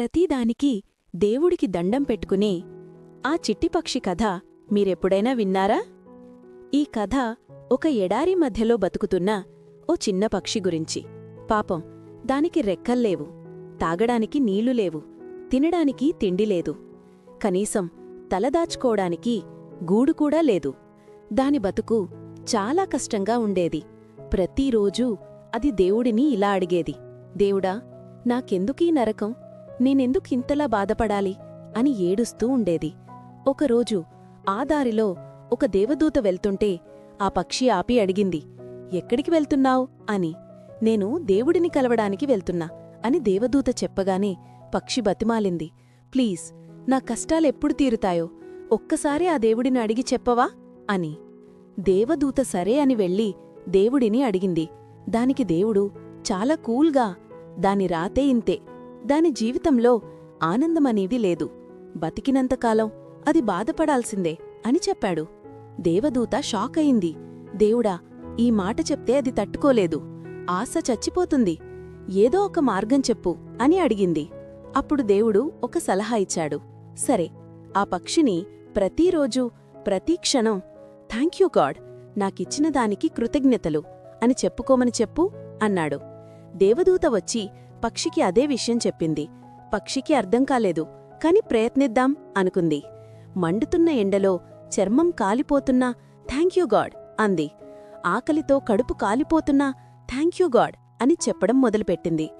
ప్రతిదానికి దేవుడికి దండం పెట్టుకునే ఆ చిట్టిపక్షి కథ మీరెప్పుడైనా విన్నారా? ఈ కథ ఒక ఎడారి మధ్యలో బతుకుతున్న ఓ చిన్న పక్షి గురించి. పాపం దానికి రెక్కల్లేవు తాగడానికి నీళ్ళు లేవు తినడానికి తిండి లేదు. కనీసం తలదాచుకోవడానికి గూడు కూడా లేదు. దాని బతుకు చాలా కష్టంగా ఉండేది. ప్రతిరోజూ అది దేవుడిని ఇలా అడిగేది దేవుడా నాకెందుకీ నరకం? నేనెందుకింతలా బాధపడాలి? అని ఏడుస్తూ ఉండేది. ఒకరోజు ఆ దారిలో ఒక దేవదూత వెళ్తుంటే ఆ పక్షి ఆపి అడిగింది ఎక్కడికి వెళ్తున్నావు? అని. నేను దేవుడిని కలవడానికి వెళ్తున్నా అని దేవదూత చెప్పగానే పక్షి బతిమాలింది. ప్లీజ్ నా కష్టాలెప్పుడు తీరుతాయో? ఒక్కసారి ఆ దేవుడిని అడిగి చెప్పవా? అని. దేవదూత సరే అని వెళ్ళి దేవుడిని అడిగింది. దానికి దేవుడు చాలా కూల్గా దాని రాతే ఇంతే. దాని జీవితంలో ఆనందమనేది లేదు. బతికినంతకాలం అది బాధపడాల్సిందే అని చెప్పాడు. దేవదూత షాక్ అయింది దేవుడా ఈ మాట చెప్తే అది తట్టుకోలేదు. ఆశ చచ్చిపోతుంది. ఏదో ఒక మార్గం చెప్పు అని అడిగింది. అప్పుడు దేవుడు ఒక సలహా ఇచ్చాడు. సరే ఆ పక్షిని ప్రతిరోజూ ప్రతి క్షణం థ్యాంక్యూ గాడ్ నాకిచ్చిన దానికి కృతజ్ఞతలు అని చెప్పుకోమని చెప్పు అన్నాడు. దేవదూత వచ్చి పక్షికి అదే విషయం చెప్పింది. పక్షికి అర్థం కాలేదు కాని ప్రయత్నిద్దాం అనుకుంది. మండుతున్న ఎండలో చర్మం కాలిపోతున్నా థ్యాంక్యూ గాడ్ అంది. ఆకలితో కడుపు కాలిపోతున్నా థ్యాంక్యూ గాడ్ అని చెప్పడం మొదలుపెట్టింది.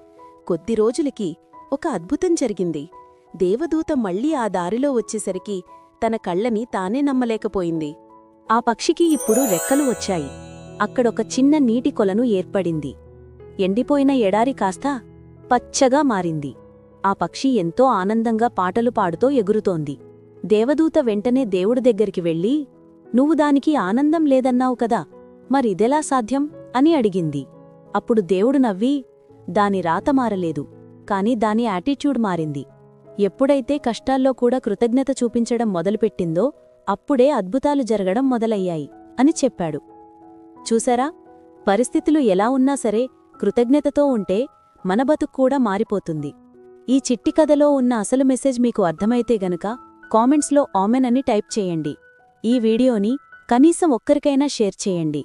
కొద్ది రోజులకి ఒక అద్భుతం జరిగింది. దేవదూత మళ్ళీ ఆ దారిలో వచ్చేసరికి తన కళ్ళని తానే నమ్మలేకపోయింది. ఆ పక్షికి ఇప్పుడు రెక్కలు వచ్చాయి. అక్కడొక చిన్న నీటి కొలను ఏర్పడింది. ఎండిపోయిన ఎడారి కాస్త పచ్చగా మారింది. ఆ పక్షి ఎంతో ఆనందంగా పాటలు పాడుతూ ఎగురుతోంది. దేవదూత వెంటనే దేవుడి దగ్గరికి వెళ్ళి నువ్వు దానికి ఆనందం లేదన్నావు కదా మరిదెలా సాధ్యం? అని అడిగింది. అప్పుడు దేవుడు నవ్వి దాని రాత మారలేదు కాని దాని యాటిట్యూడ్ మారింది. ఎప్పుడైతే కష్టాల్లో కూడా కృతజ్ఞత చూపించడం మొదలుపెట్టిందో అప్పుడే అద్భుతాలు జరగడం మొదలయ్యాయి అని చెప్పాడు. చూసారా? పరిస్థితులు ఎలా ఉన్నా సరే కృతజ్ఞతతో ఉంటే మన బతుకు కూడా మారిపోతుంది. ఈ చిట్టి కథలో ఉన్న అసలు మెసేజ్ మీకు అర్థమైతే గనక కామెంట్స్లో ఆమెన్ అని టైప్ చేయండి. ఈ వీడియోని కనీసం ఒక్కరికైనా షేర్ చేయండి.